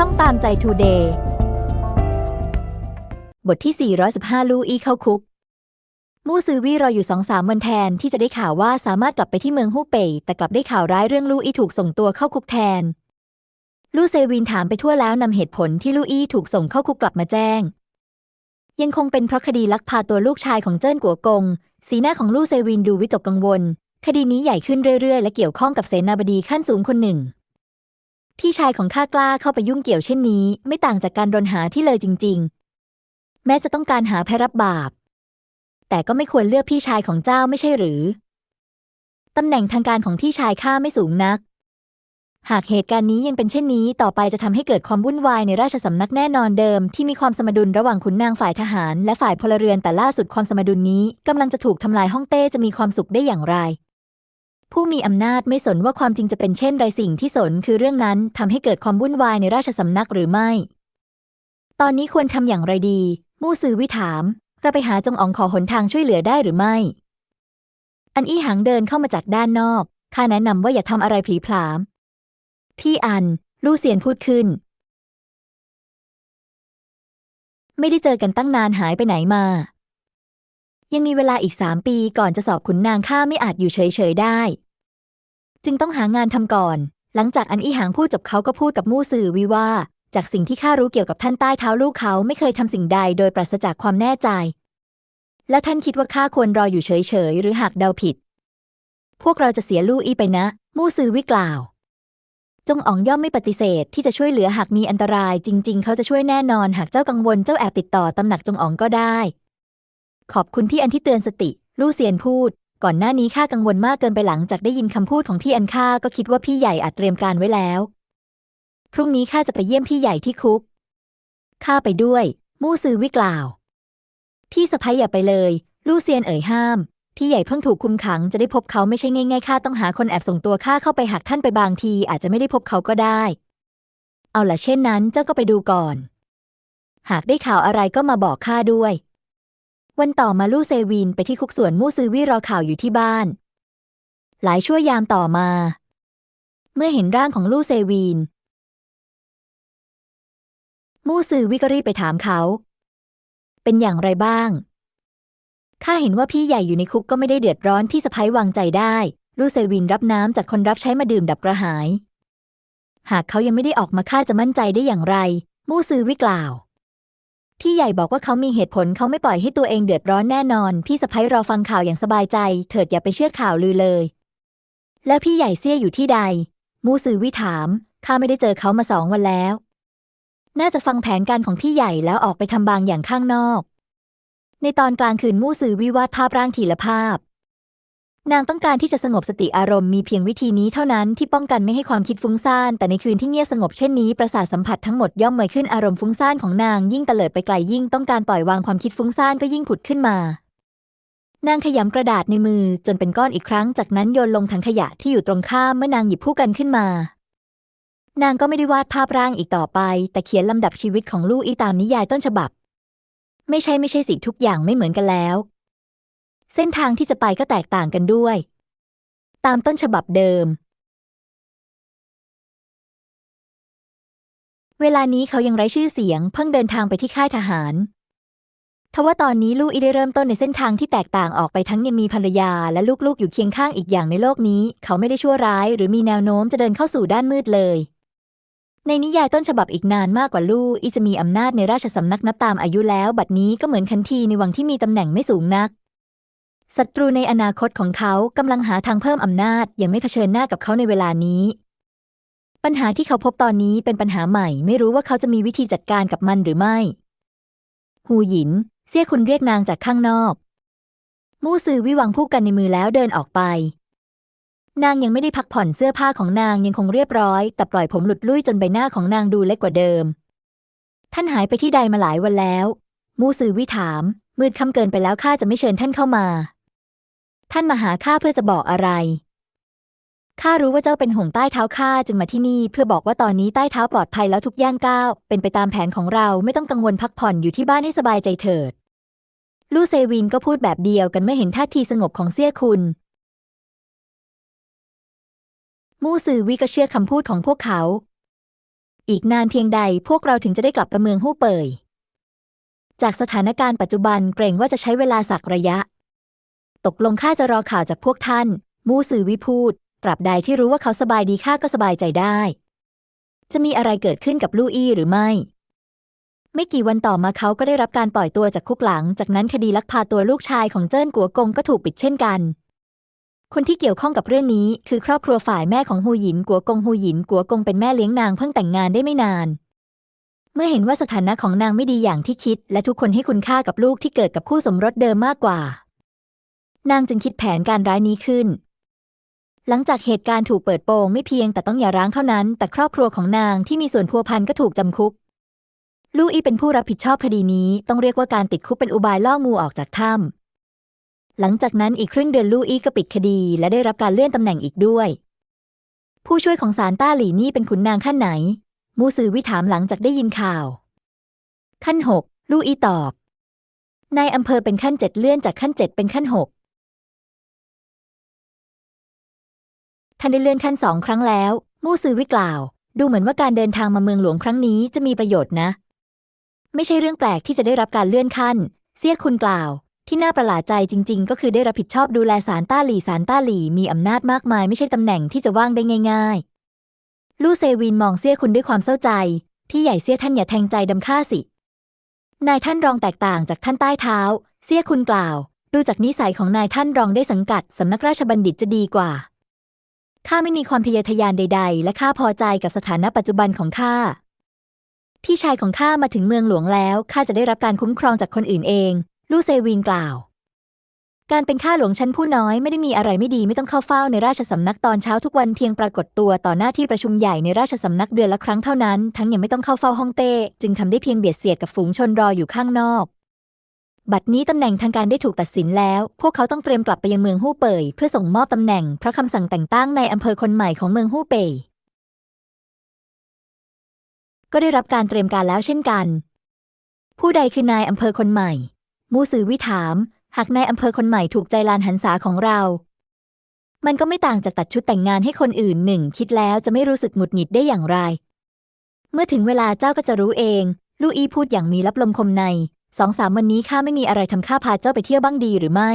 ช่องตามใจทูเดย์บทที่ 415 ลูอี้เข้าคุก มู่ซือวี่รออยู่สองสามวันแทนที่จะได้ข่าวว่าสามารถกลับไปที่เมืองฮู่เป่ยแต่กลับได้ข่าวร้ายเรื่องลูอี้ถูกส่งตัวเข้าคุกแทน ลู่เซวินถามไปทั่วแล้วนำเหตุผลที่ลูอี้ถูกส่งเข้าคุกกลับมาแจ้ง ยังคงเป็นเพราะคดีลักพาตัวลูกชายของเจิ้นกัวกง สีหน้าของลู่เซวินดูวิตกกังวล คดีนี้ใหญ่ขึ้นเรื่อยๆ และเกี่ยวข้องกับเสนาบดีขั้นสูงคนหนึ่ง พี่ชายของข้ากล้าเข้าไปยุ่งเกี่ยวเช่นนี้ ไม่ต่างจากการรนหาที่เลยจริง ๆ แม้จะต้องการหาแพรับบาป แต่ก็ไม่ควรเลือกพี่ชายของเจ้าไม่ใช่หรือตำแหน่งทางการของพี่ชายข้าไม่สูงนัก หากเหตุการณ์นี้ยังเป็นเช่นนี้ ต่อไปจะทำให้เกิดความวุ่นวายในราชสำนักแน่นอนเดิม ที่มีความสมดุลระหว่างขุนนางฝ่ายทหาร และฝ่ายพลเรือนแต่ล่าสุดความสมดุลนี้กำลังจะถูกทำลายฮ่องเต้จะมีความสุขได้อย่างไร ผู้มีอำนาจไม่สนว่าความจริงจะเป็นเช่นไรสิ่งที่สนคือเรื่องนั้นทำให้เกิดความวุ่นวายในราชสำนักหรือไม่ ตอนนี้ควรทำอย่างไรดี มู่ซือวิถาม เราไปหาจงอองขอหนทางช่วยเหลือได้หรือไม่ อันอี้หางเดินเข้ามาจากด้านนอก ข้าแนะนำว่าอย่าทำอะไรผีผลาม พี่อัน ลู่เซียนพูดขึ้น ไม่ได้เจอกันตั้งนานหายไปไหนมายังมีเวลาอีกสามปีก่อนจะสอบขุนนางข้าไม่อาจอยู่เฉยๆได้ จึงต้องหางานทำก่อน หลังจากอันอี้หางพูดจบเขาก็พูดกับมู่ซือวิว่า จากสิ่งที่ข้ารู้เกี่ยวกับท่านใต้เท้าลูกเขาไม่เคยทำสิ่งใดโดยปราศจากความแน่ใจ แล้วท่านคิดว่าข้าควรรออยู่เฉยๆหรือหากเดาผิด พวกเราจะเสียลู่อี้ไปนะ มู่ซือวิกล่าว จงอ๋องย่อมไม่ปฏิเสธที่จะช่วยเหลือหากมีอันตราย จริง ๆ เขาจะช่วยแน่นอนหากเจ้ากังวลเจ้าแอบติดต่อตำหนักจงอ๋องก็ได้ ขอบคุณพี่อันที่เตือนสติ ลู่เซียนพูด ก่อนหน้านี้ข้ากังวลมากเกินไปหลังจากได้ยินคำพูดของพี่อันข้าก็คิดว่าพี่ใหญ่อาจเตรียมการไว้แล้ว พรุ่งนี้ข้าจะไปเยี่ยมพี่ใหญ่ที่คุก ข้าไปด้วย มู่ซือวิกล่าว พี่สะพ้ยอย่าไปเลย ลู่เซียนเอ่ยห้าม พี่ใหญ่เพิ่งถูกคุมขังจะได้พบเขาไม่ใช่ง่ายๆข้าต้องหาคนแอบส่งตัวข้าเข้าไปหากท่านไปบางที อาจจะไม่ได้พบเขาก็ได้ เอาล่ะเช่นนั้นเจ้าก็ไปดูก่อน หากได้ข่าวอะไรก็มาบอกข้าด้วย วันต่อมาลู่เซวินไปที่คุกสวนมู่ซือวี่รอข่าวอยู่ที่บ้าน หลายชั่วยามต่อมา เมื่อเห็นร่างของลู่เซวิน มู่ซือวี่ก็รีบไปถามเขา เป็นอย่างไรบ้าง ข้าเห็นว่าพี่ใหญ่อยู่ในคุกก็ไม่ได้เดือดร้อนพี่สะพ้ยวางใจได้ ลู่เซวินรับน้ำจากคนรับใช้มาดื่มดับกระหาย หากเขายังไม่ได้ออกมาข้าจะมั่นใจได้อย่างไร มู่ซือวิกล่าว พี่ใหญ่บอกว่าเขามีเหตุผลเขาไม่ปล่อยให้ตัวเองเดือดร้อนแน่นอน พี่สะพ้ยรอฟังข่าวอย่างสบายใจ เถิดอย่าไปเชื่อข่าวลือเลย แล้วพี่ใหญ่เสี้ยอยู่ที่ใด มูซือวิถามข้าไม่ได้เจอเขามาสองวันแล้ว น่าจะฟังแผนการของพี่ใหญ่แล้วออกไปทำบางอย่างข้างนอก ในตอนกลางคืนมู่ซือวิวาดภาพร่างทีละภาพ นางต้องการที่จะสงบสติอารมณ์มีเพียงวิธีนี้เท่านั้นที่ป้องกันไม่ให้ความคิดฟุ้งซ่าน แต่ในคืนที่เงียบสงบเช่นนี้ประสาทสัมผัสทั้งหมดย่อมเมยขึ้นอารมณ์ฟุ้งซ่านของนางยิ่งเตลิดไปไกลยิ่งต้องการปล่อยวางความคิดฟุ้งซ่านก็ยิ่งผุดขึ้นมา นางขยำกระดาษในมือจนเป็นก้อนอีกครั้ง จากนั้นโยนลงถังขยะที่อยู่ตรงข้ามเมื่อนางหยิบผู้กันขึ้นมา นางก็ไม่ได้วาดภาพร่างอีกต่อไป แต่เขียนลำดับชีวิตของลูกอีตามนิยายต้นฉบับ ไม่ใช่ไม่ใช่สิทุกอย่างไม่เหมือนกันแล้ว เส้นทางที่จะไปก็แตกต่างกันด้วย ตามต้นฉบับเดิม เวลานี้เขายังไร้ชื่อเสียงเพิ่งเดินทางไปที่ค่ายทหารทว่าตอนนี้ลูกอีได้เริ่มต้นในเส้นทางที่แตกต่างออกไปทั้งยังมีภรรยาและลูกๆอยู่เคียงข้างอีกอย่างในโลกนี้ เขาไม่ได้ชั่วร้าย หรือมีแนวโน้มจะเดินเข้าสู่ด้านมืดเลย ในนิยายต้นฉบับอีกนานมากกว่าลูกอีจะมีอำนาจในราชสำนักนับตามอายุแล้ว บัดนี้ก็เหมือนคันทีในวังที่มีตำแหน่งไม่สูงนัก ศัตรูในอนาคตของเขากำลังหาทางเพิ่มอำนาจยังไม่เผชิญหน้ากับเขาในเวลานี้ ปัญหาที่เขาพบตอนนี้เป็นปัญหาใหม่ ไม่รู้ว่าเขาจะมีวิธีจัดการกับมันหรือไม่ หูหยิน เสี่ยคุณเรียกนางจากข้างนอก มู่ซือวิวังผู้กันในมือแล้วเดินออกไป นางยังไม่ได้พักผ่อนเสื้อผ้าของนางยังคงเรียบร้อย แต่ปล่อยผมหลุดลุ่ยจนใบหน้าของนางดูเล็กกว่าเดิม ท่านหายไปที่ใดมาหลายวันแล้ว มู่ซือวิถาม มืดค่ำเกินไปแล้วข้าจะไม่เชิญท่านเข้ามา ท่านมาหาข้าเพื่อจะบอกอะไร ข้ารู้ว่าเจ้าเป็นห่วงใต้เท้าข้าจึงมาที่นี่ เพื่อบอกว่าตอนนี้ใต้เท้าปลอดภัยแล้วทุกย่างก้าว เป็นไปตามแผนของเราไม่ต้องกังวลพักผ่อนอยู่ที่บ้านให้สบายใจเถิด ลู่เซวินก็พูดแบบเดียวกันเมื่อเห็นท่าทีสงบของเซี่ยคุณ มู่ซือวีก็เชื่อคำพูดของพวกเขา อีกนานเพียงใดพวกเราถึงจะได้กลับไปเมืองฮู้เป่ยจากสถานการณ์ปัจจุบันเกรงว่าจะใช้เวลาสักระยะ ตกลงข้าจะรอข่าวจากพวกท่าน มูสื่อวิพูดตราบใดที่รู้ว่าเขาสบายดีข้าก็สบายใจได้ จะมีอะไรเกิดขึ้นกับลู่อี้หรือไม่ ไม่กี่วันต่อมาเขาก็ได้รับการปล่อยตัวจากคุกหลัง จากนั้นคดีลักพาตัวลูกชายของเจิ้นกัวกงก็ถูกปิดเช่นกัน คนที่เกี่ยวข้องกับเรื่องนี้คือครอบครัวฝ่ายแม่ของฮูหยินกัวกงฮูหยินกัวกงเป็นแม่เลี้ยงนางเพิ่งแต่งงานได้ไม่นาน เมื่อเห็นว่าสถานะของนางไม่ดีอย่างที่คิด และทุกคนให้คุณค่ากับลูกที่เกิดกับคู่สมรสเดิมมากกว่า นางจึงคิดแผนการร้ายนี้ขึ้น หลังจากเหตุการณ์ถูกเปิดโปงไม่เพียงแต่ต้องหย่าร้างเท่านั้น แต่ครอบครัวของนางที่มีส่วนพัวพันก็ถูกจำคุก ลูกอีเป็นผู้รับผิดชอบคดีนี้ต้องเรียกว่าการติดคุกเป็นอุบายล่องูออกจากถ้ำหลังจากนั้นอีกครึ่งเดือนลูกอีก็ปิดคดี และได้รับการเลื่อนตำแหน่งอีกด้วย ผู้ช่วยของศาลต้าหลี่นี่เป็นขุนนางขั้นไหน มูซือวิถามหลังจากได้ยินข่าว ขั้นหกลูกอีตอบนายอำเภอเป็นขั้นเจ็ดเลื่อนจากขั้นเจ็ดเป็นขั้นหก ท่านได้เลื่อนขั้นสองครั้งแล้ว มู่ซือวิกล่าว ดูเหมือนว่าการเดินทางมาเมืองหลวงครั้งนี้จะมีประโยชน์นะ ไม่ใช่เรื่องแปลกที่จะได้รับการเลื่อนขั้น เสี่ยคุณกล่าว ที่น่าประหลาดใจจริง ๆ ก็คือได้รับผิดชอบดูแลสารต้าหลี่สารต้าหลี่มีอำนาจมากมาย ไม่ใช่ตำแหน่งที่จะว่างได้ง่าย ๆ ลู่เซวินมองเสี่ยคุณด้วยความเศร้าใจ ที่ใหญ่เสี่ยท่านอย่าแทงใจดำข้าสิ นายท่านรองแตกต่างจากท่านใต้เท้า เสี่ยคุณกล่าว ดูจากนิสัยของนายท่านรองได้สังกัดสำนักราชบัณฑิตจะดีกว่า ข้าไม่มีความทะเยอทะยานใด ๆ และข้าพอใจกับสถานะปัจจุบันของข้าที่ชายของข้ามาถึงเมืองหลวงแล้วข้าจะได้รับการคุ้มครองจากคนอื่นเอง ลู่เซวินกล่าว การเป็นข้าหลวงชั้นผู้น้อยไม่ได้มีอะไรไม่ดีไม่ต้องเข้าเฝ้าในราชสำนักตอนเช้าทุกวันเพียงปรากฏตัวต่อหน้าที่ประชุมใหญ่ในราชสำนักเดือนละครั้งเท่านั้น ทั้งยังไม่ต้องเข้าเฝ้าห้องเต้จึงทำได้เพียงเบียดเสียดกับฝูงชนรออยู่ข้างนอก บัดนี้ตำแหน่งทางการได้ถูกตัดสินแล้ว พวกเขาต้องเตรียมกลับไปยังเมืองฮู่เป่ยเพื่อส่งมอบตำแหน่งเพราะคำสั่งแต่งตั้งในอำเภอคนใหม่ของเมืองฮู่เป่ยก็ได้รับการเตรียมการแล้วเช่นกัน ผู้ใดคือนายอำเภอคนใหม่ มูซือวิถาม หากนายอำเภอคนใหม่ถูกใจลานหันษาของเรา มันก็ไม่ต่างจากตัดชุดแต่งงานให้คนอื่นหนึ่งคิดแล้วจะไม่รู้สึกหงุดหงิดได้อย่างไร เมื่อถึงเวลาเจ้าก็จะรู้เอง ลูอีพูดอย่างมีลับลมคมใน สองสามวันนี้ข้าไม่มีอะไรทำข้าพาเจ้าไปเที่ยวบ้างดีหรือไม่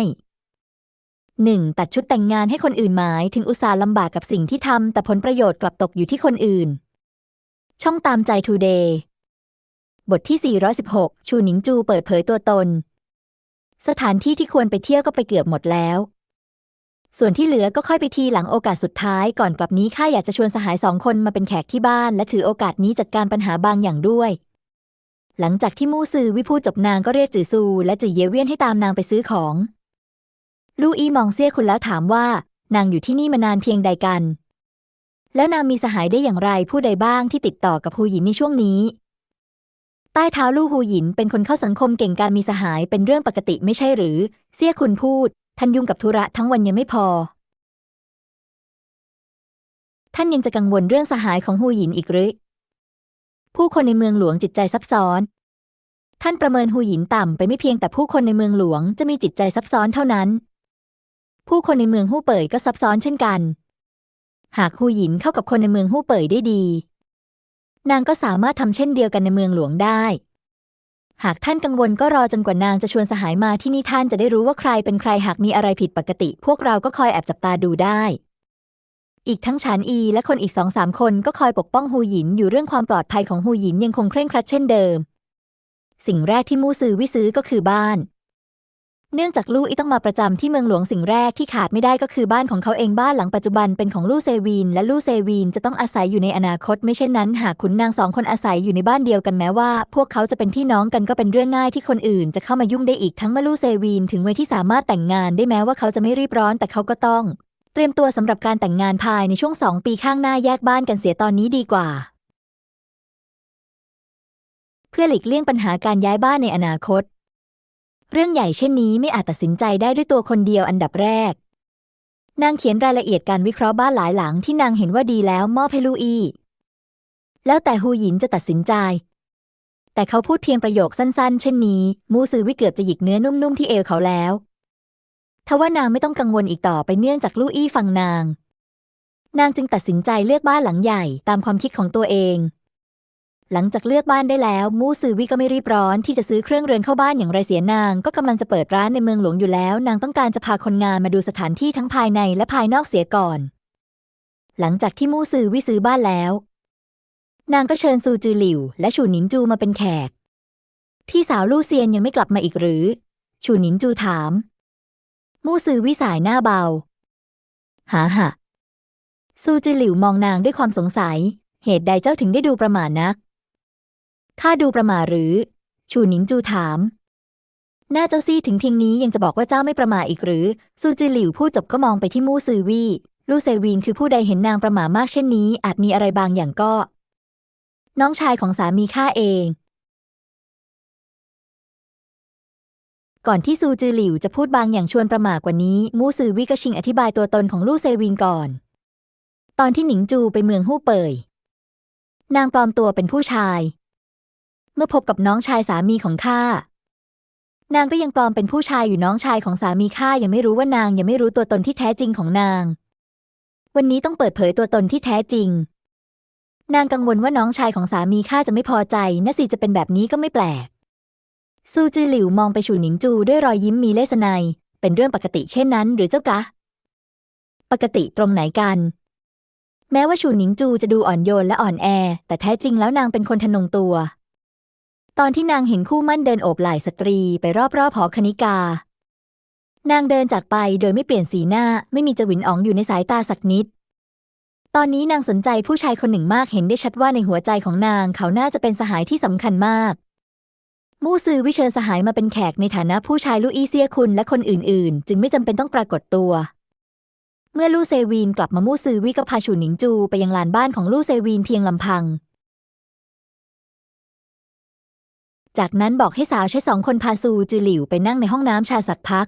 หนึ่งตัดชุดแต่งงานให้คนอื่นหมายถึงอุตสาห์ลำบากกับสิ่งที่ทำแต่ผลประโยชน์กลับตกอยู่ที่คนอื่น ช่องตามใจทูเดย์บทที่ 416 ชูหนิงจูเปิดเผยตัวตน สถานที่ที่ควรไปเที่ยวก็ไปเกือบหมดแล้ว ส่วนที่เหลือก็ค่อยไปทีหลังโอกาสสุดท้ายก่อนกลับนี้ข้าอยากจะชวนสหายสองคนมาเป็นแขกที่บ้าน และถือโอกาสนี้จัดการปัญหาบางอย่างด้วย หลังจากที่มู่ซือวิพูดจบนางก็เรียกจือซู และจือเยเวียนให้ตามนางไปซื้อของ ลู่อีมองเซี่ยคุณแล้วถามว่า นางอยู่ที่นี่มานานเพียงใดกัน แล้วนางมีสหายได้อย่างไรผู้ใดบ้างที่ติดต่อกับฮูหยินในช่วงนี้ ใต้เท้าลู่ฮูหยินเป็นคนเข้าสังคมเก่งการมีสหายเป็นเรื่องปกติไม่ใช่หรือ เซี่ยคุณพูด ท่านยุ่งกับธุระทั้งวันยังไม่พอ ท่านยังจะกังวลเรื่องสหายของฮูหยินอีกหรือ ผู้คนในเมืองหลวงจิตใจซับซ้อน ท่านประเมินฮูหยินต่ำไปไม่เพียงแต่ผู้คนในเมืองหลวงจะมีจิตใจซับซ้อนเท่านั้น ผู้คนในเมืองฮู่เป่ยก็ซับซ้อนเช่นกัน หากฮูหยินเข้ากับคนในเมืองฮู่เป่ยได้ดี นางก็สามารถทำเช่นเดียวกันในเมืองหลวงได้ หากท่านกังวลก็รอจนกว่านางจะชวนสหายมาที่นี่ท่านจะได้รู้ว่าใครเป็นใครหากมีอะไรผิดปกติ พวกเราก็คอยแอบจับตาดูได้ อีกทั้งฉานอีและคนอีกสองสามคนก็คอยปกป้องฮูหยินอยู่เรื่องความปลอดภัยของฮูหยินยังคงเคร่งครัดเช่นเดิม สิ่งแรกที่มู่ซือวิซื้อก็คือบ้าน เนื่องจากลู่อีต้องมาประจำที่เมืองหลวงสิ่งแรกที่ขาดไม่ได้ก็คือบ้านของเขาเองบ้านหลังปัจจุบันเป็นของลู่เซวีน และลู่เซวีนจะต้องอาศัยอยู่ในอนาคต ไม่เช่นนั้น หากขุนนางสองคนอาศัยอยู่ในบ้านเดียวกันแม้ว่า พวกเขาจะเป็นพี่น้องกันก็เป็นเรื่องง่ายที่คนอื่น จะเข้ามายุ่งได้อีกทั้งเมื่อลู่เซวีนถึงวัยที่สามารถแต่งงานได้แม้ว่าเขาจะไม่รีบร้อนแต่เขาก็ต้อง เตรียมตัวสำหรับการแต่งงานภายในช่วงสองปีข้างหน้าแยกบ้านกันเสียตอนนี้ดีกว่า เพื่อหลีกเลี่ยงปัญหาการย้ายบ้านในอนาคต เรื่องใหญ่เช่นนี้ไม่อาจตัดสินใจได้ด้วยตัวคนเดียวอันดับแรก นางเขียนรายละเอียดการวิเคราะห์บ้านหลายหลังที่นางเห็นว่าดีแล้วมอบให้ลูอี้แล้วแต่ฮูหยินจะตัดสินใจ แต่เขาพูดเพียงประโยคสั้นๆ เช่นนี้ มูซือวิเกือบจะหยิกเนื้อนุ่มๆที่เอวเขาแล้ว ทว่านางไม่ต้องกังวลอีกต่อไปเนื่องจากลูอี้ฟังนาง นางจึงตัดสินใจเลือกบ้านหลังใหญ่ตามความคิดของตัวเอง หลังจากเลือกบ้านได้แล้วมู่ซือวิก็ไม่รีบร้อนที่จะซื้อเครื่องเรือนเข้าบ้านอย่างไรเสียนาง ก็กำลังจะเปิดร้านในเมืองหลวงอยู่แล้ว นางต้องการจะพาคนงานมาดูสถานที่ทั้งภายในและภายนอกเสียก่อน หลังจากที่มู่ซือวิซื้อบ้านแล้ว นางก็เชิญซูจือหลิว และฉูหนินจูมาเป็นแขกที่สาวลู่เซียนยังไม่กลับมาอีกหรือฉูหนินจูถาม มู่ซือวิสายหน้าเบา หาหะซูจือหลิวมองนางด้วยความสงสัย เหตุใดเจ้าถึงได้ดูประหม่านัก ข้าดูประหม่าหรือ ชูหนิงจูถาม หน้าเจ้าซี่ถึงเพียงนี้ยังจะบอกว่าเจ้าไม่ประหม่าอีกหรือ ซูจือหลิวพูดจบก็มองไปที่มู่ซือวี่ลู่เซวีนคือผู้ใดเห็นนางประหม่ามากเช่นนี้ อาจมีอะไรบางอย่างก็ น้องชายของสามีข้าเอง ก่อนที่ซูจือหลิวจะพูดบางอย่างชวนประหม่ากว่านี้ มู่ซือวี่ก็ชิงอธิบายตัวตนของลู่เซวีนก่อน ตอนที่หนิงจูไปเมืองฮู่เป่ย นางปลอมตัวเป็นผู้ชาย เมื่อพบกับน้องชายสามีของข้า นางก็ยังปลอมเป็นผู้ชายอยู่น้องชายของสามีข้ายังไม่รู้ว่านางยังไม่รู้ตัวตนที่แท้จริงของนาง วันนี้ต้องเปิดเผยตัวตนที่แท้จริง นางกังวลว่าน้องชายของสามีข้าจะไม่พอใจนะสิจะเป็นแบบนี้ก็ไม่แปลก ซูจือหลิวมองไปฉูหนิงจูด้วยรอยยิ้มมีเลสไนยเป็นเรื่องปกติเช่นนั้นหรือเจ้ากะ ปกติตรงไหนกัน แม้ว่าฉูหนิงจูจะดูอ่อนโยนและอ่อนแอ แต่แท้จริงแล้วนางเป็นคนทะนงตัว ตอนที่นางเห็นคู่มั่นเดินโอบไหล่สตรีไปรอบๆหอคณิกา นางเดินจากไปโดยไม่เปลี่ยนสีหน้าไม่มีจวินอ๋องอยู่ในสายตาสักนิด ตอนนี้นางสนใจผู้ชายคนหนึ่งมากเห็นได้ชัดว่าในหัวใจของนางเขาน่าจะเป็นสหายที่สำคัญมาก มู่ซือวิเชิญสหายมาเป็นแขกในฐานะผู้ชายลู่อี้เซียคุณและคนอื่นๆ จึงไม่จำเป็นต้องปรากฏตัว เมื่อลู่เซวีนกลับมามู่ซือวิก็พาฉูหนิงจูไปยังลานบ้านของลู่เซวีนเพียงลำพัง จากนั้นบอกให้สาวใช้สองคนพาซูจือหลิวไปนั่งในห้องน้ำชาสักพัก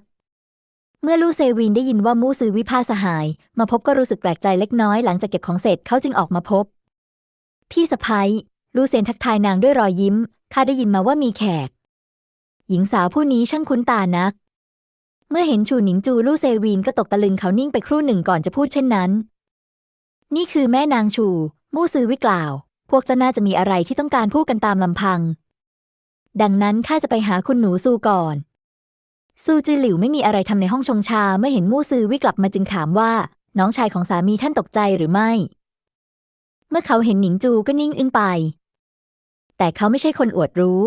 เมื่อลู่เซวีนได้ยินว่ามู่ซือวิพาสหาย มาพบก็รู้สึกแปลกใจเล็กน้อยหลังจากเก็บของเสร็จเขาจึงออกมาพบ พี่สะพ้ยลู่เซนทักทายนางด้วยรอยยิ้ม ข้าได้ยินมาว่ามีแขก หญิงสาวผู้นี้ช่างคุ้นตานัก เมื่อเห็นชูหนิงจูลู่เซวีนก็ตกตะลึงเขานิ่งไปครู่หนึ่งก่อนจะพูดเช่นนั้น นี่คือแม่นางชู มู่ซือวิกล่าว พวกเจ้าน่าจะมีอะไรที่ต้องการพูดกันตามลำพัง ดังนั้นข้าจะไปหาคุณหนูซูก่อน ซูจือหลิวไม่มีอะไรทำในห้องชงชาเมื่อเห็นมู่ซือวิกลับมาจึงถามว่า น้องชายของสามีท่านตกใจหรือไม่ เมื่อเขาเห็นหนิงจูก็นิ่งอึ้งไป แต่เขาไม่ใช่คนอวดรู้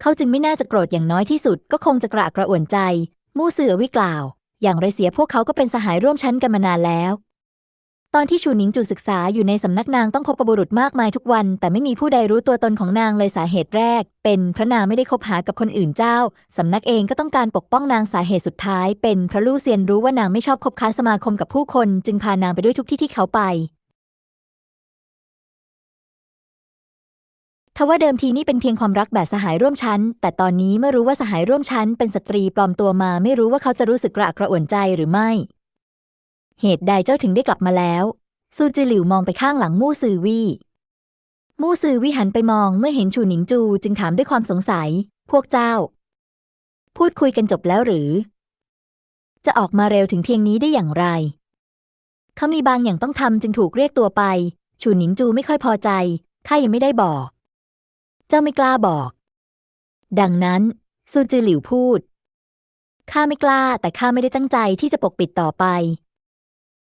เขาจึงไม่น่าจะโกรธอย่างน้อยที่สุด ก็คงจะกระอักกระอ่วนใจ มู่ซือวิกล่าว อย่างไรเสียพวกเขาก็เป็นสหายร่วมชั้นกันมานานแล้ว ตอนที่ชูหนิงจูศึกษาอยู่ในสำนักนางต้องพบกับบุรุษมากมายทุกวัน แต่ไม่มีผู้ใดรู้ตัวตนของนางเลยสาเหตุแรก เป็นพระนางไม่ได้คบหากับคนอื่นเจ้าสำนักเองก็ต้องการปกป้องนางสาเหตุสุดท้าย เป็นพระลู่เซียนรู้ว่านางไม่ชอบคบค้าสมาคมกับผู้คน จึงพานางไปด้วยทุกที่ที่เขาไป ทว่าเดิมทีนี่เป็นเพียงความรักแบบสหายร่วมชั้น แต่ตอนนี้เมื่อรู้ว่าสหายร่วมชั้น เป็นสตรีปลอมตัวมา ไม่รู้ว่าเขาจะรู้สึกกระอักกระอ่วนใจหรือไม่ เหตุใดเจ้าถึงได้กลับมาแล้ว ซูจือหลิวมองไปข้างหลังมู่ซือวี่ มู่ซือวี่หันไปมองเมื่อเห็นชูหนิงจูจึงถามด้วยความสงสัย พวกเจ้า พูดคุยกันจบแล้วหรือ จะออกมาเร็วถึงเพียงนี้ได้อย่างไร เขามีบางอย่างต้องทำจึงถูกเรียกตัวไป ชูหนิงจูไม่ค่อยพอใจข้ายังไม่ได้บอก เจ้าไม่กล้าบอก ดังนั้นซูจือหลิวพูด ข้าไม่กล้าแต่ข้าไม่ได้ตั้งใจที่จะปกปิดต่อไป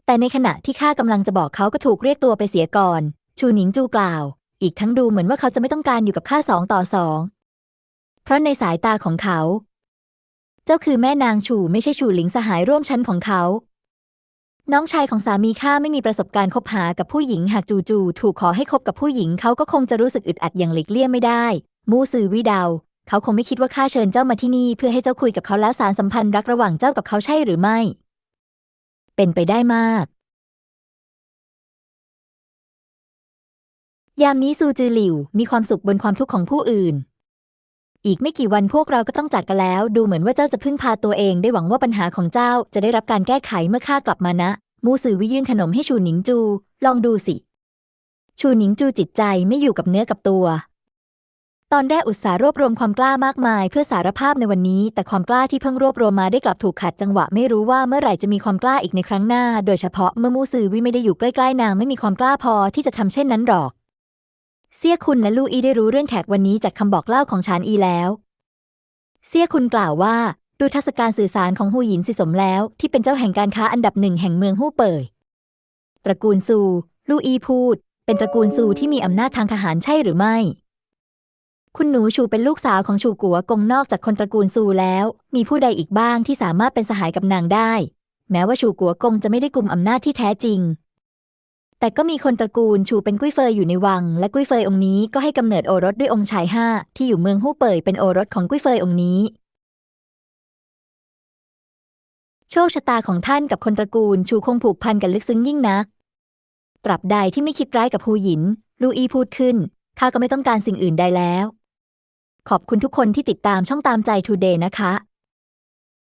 แต่ในขณะที่ข้ากำลังจะบอกเขาก็ถูกเรียกตัวไปเสียก่อน ชูหนิงจูกล่าว อีกทั้งดูเหมือนว่าเขาจะไม่ต้องการอยู่กับข้าสองต่อสอง เพราะในสายตาของเขา เจ้าคือแม่นางชูไม่ใช่ชูหลิงสหายร่วมชั้นของเขา น้องชายของสามีข้าไม่มีประสบการณ์คบหากับผู้หญิงหากจู่ๆถูกขอให้คบกับผู้หญิงเขาก็คงจะรู้สึกอึดอัดอย่างหลีกเลี่ยงไม่ได้ มูซือวิดาวเขาคงไม่คิดว่าข้าเชิญเจ้ามาที่นี่ เพื่อให้เจ้าคุยกับเขาแล้วสารสัมพันธ์รักระหว่างเจ้ากับเขาใช่หรือไม่ เป็นไปได้มาก ยามนี้ซูจือหลิวมีความสุขบนความทุกข์ของผู้อื่น อีกไม่กี่วันพวกเราก็ต้องจากกันแล้ว ดูเหมือนว่าเจ้าจะพึ่งพาตัวเองได้หวังว่าปัญหาของเจ้าจะได้รับการแก้ไขเมื่อข้ากลับมานะ มูซือวิยื่นขนมให้ชูหนิงจู ลองดูสิ ชูหนิงจูจิตใจไม่อยู่กับเนื้อกับตัว ตอนแรกอุตสาห์รวบรวมความกล้ามากมาย เพื่อสารภาพในวันนี้ แต่ความกล้าที่เพิ่งรวบรวมมาได้กลับถูกขัดจังหวะไม่รู้ว่าเมื่อไหร่จะมีความกล้าอีกในครั้งหน้า โดยเฉพาะเมื่อมูซือวิไม่ได้อยู่ใกล้ๆนางไม่มีความกล้าพอที่จะทำเช่นนั้นหรอก เสี่ยคุณและลู่อีได้รู้เรื่องแขกวันนี้จากคำบอกเล่าของชานอีแล้วเสี่ยคุณกล่าวว่า ดูเทศกาลสื่อสารของฮูหยินสิสมแล้ว ที่เป็นเจ้าแห่งการค้าอันดับหนึ่งแห่งเมืองฮู้เป่ยตระกูลซู ลู่อีพูด เป็นตระกูลซูที่มีอำนาจทางทหารใช่หรือไม่ คุณหนูชูเป็นลูกสาวของชูกัวกงนอกจากคนตระกูลซูแล้ว มีผู้ใดอีกบ้างที่สามารถเป็นสหายกับนางได้ แม้ว่าชูกัวกงจะไม่ได้กลุ่มอำนาจที่แท้จริง แต่ก็มีคนตระกูลชูเป็นกุ้ยเฟยอยู่ในวัง และกุ้ยเฟยองค์นี้ก็ให้กำเนิดโอรสด้วยองค์ชายห้าที่อยู่เมืองฮู้เป่ยเป็นโอรสของกุ้ยเฟยองค์นี้ โชคชะตาของท่านกับคนตระกูลชูคงผูกพันกันลึกซึ้งยิ่งนัก ตราบใดที่ไม่คิดร้ายกับฮูหยิน ลูอีพูดขึ้นข้าก็ไม่ต้องการสิ่งอื่นใดแล้ว ขอบคุณทุกคนที่ติดตามช่องตามใจทูเดย์นะคะ